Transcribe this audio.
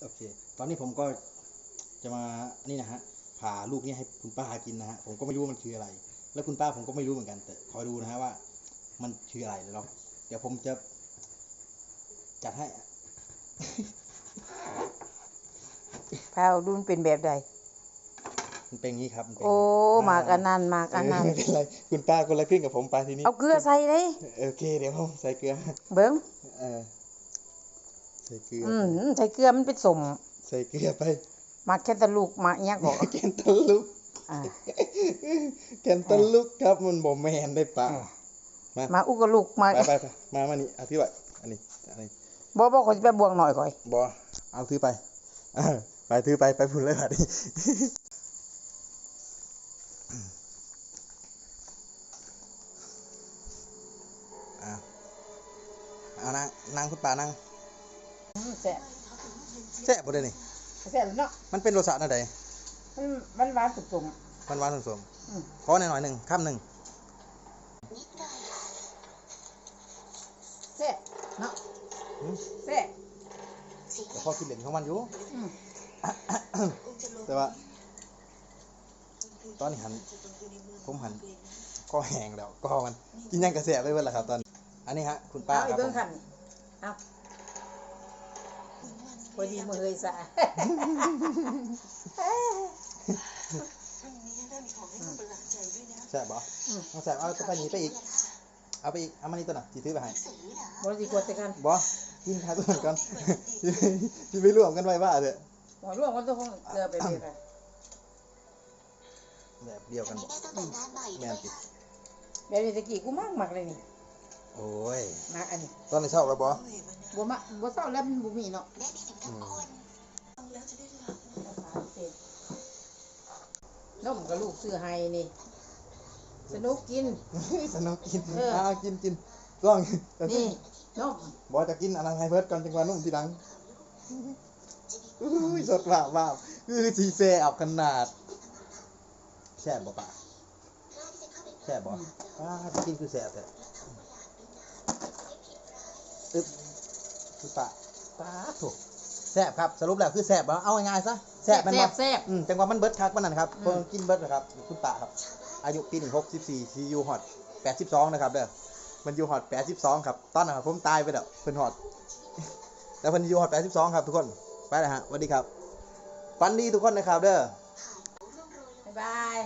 โอเค ตอนนี้ผมก็จะมานี่นะฮะผ่าลูกนี้ให้คุณป้ากินนะฮะผมก็ไม่รู้ว่ามันคืออะไร แล้วคุณป้าผมก็ไม่รู้เหมือนกัน แต่คอยดูนะฮะว่า มันคืออะไรเดี๋ยวเราเดี๋ยวผมจะ จัดให้พาวดูมันเป็นแบบใด มันเป็นอย่างนี้ครับมันเป็นโอ้หมากอันนั้นหมากอันนั้น เไม่เป็นไรคุณป้าคนละครึ่งกับผมไปทีนี้เอาเกลือใส่เลยโอเคเดี๋ยวผมใส่เกลือ เบิ้งเออ ใส่เกลืออืมใส่เกลือมันเป็นสมใส่เกลือไปหมากแค่ตะลูกหมากเนี้ยก็แกนตะลุกอ่าแกนตะลุกครับมันบ่แมนได้ปะมาหมากอุกกะลูกหมากไปไปไปมามานี่เอาถือไว้อันนี้อันนี้บ่บ่ขอยสิไปบวงหน่อยก่อยบอเอาถือไปเออไปถือไปไปพุ่นเลยบัดนี้อะเอานั่งนั่งคุณป่านั่ง แซ่บแซ่บบ่ได้นี่แซ่บเนาะมันเป็นรสชาติอะไรมันมันหวานสุกมันหวานสมๆอืม ๆขอหน่อยๆหนึ่งคำหนึ่งแซ่บเนาะหืมแซ่บแต่พอคิดเหรียญของมันอยู่ อืมแต่ว่า ตอนนี้หัน ผมหันก็แห้งแล้วก็มันกินยังกระแสไปเบิดแล้วครับตอนนี้อันนี้ฮะคุณป้าเอาคอีรับเบิ้ผงมคันเอา พอดีมือเลยซะแซ่บบ่อืมเอาแซ่บเอาไปหนีไปอีก เอาไปอีก เอามานี่ตัวน่ะสิถือไปให้บ่ดีกว่าแต่กันบ่กินข้าวตัวนั้นก่อนสิไปร่วมกันไว้ว่าเถอะบ่ร่วมกันต้องเกลือไปเบิดกันแบบเดียวกันบ่แม่นติแบบนี้ตะกี้กูมากมักเลยนี่ โอ้ยมักอันนี้ตอนนี้ชอบแล้วบ่บ่มาบ่เศร้าแล้วมันบ่มีเนาะอืมนมกับลูกซื้อให้นี่ สนุกกิน สนุกกินเออ เอากินกินลองนี่นมบอจะกินอะไรให้เพิร์ดก่อนจังหวะนุ่มทีหลังอุ้ยสดว่าว่าคือสีแซ่บขนาดแซ่บบ่ปะแซ่บบ่ป้าจะกินคือแซ่บแต่ อึ๊บคือปะป้าถูกแซ่บครับสรุปแล้วคือแซ่บบ่เอาง่ายๆซะแซ่บแมันแซ่บ่บแซ่บอืมจังหวะมันเบิร์ดคักมันนั่นครับอืมเพิ่งกินเบิร์ดนะครับคุณปะครับ อายุปีหนึ่งหกสิบสี่ซียูฮอตแปดสิบสองนะครับเด้อมันอยู่ฮอต82ครับตอนนั้นผมตายไปแล้วเพิ่นฮอตแล้วเพิ่นอยู่ฮอต82ครับทุกคนไปเลยฮะสวัสดีครับฟันดีทุกคนนะครับเด้อบ๊ายบาย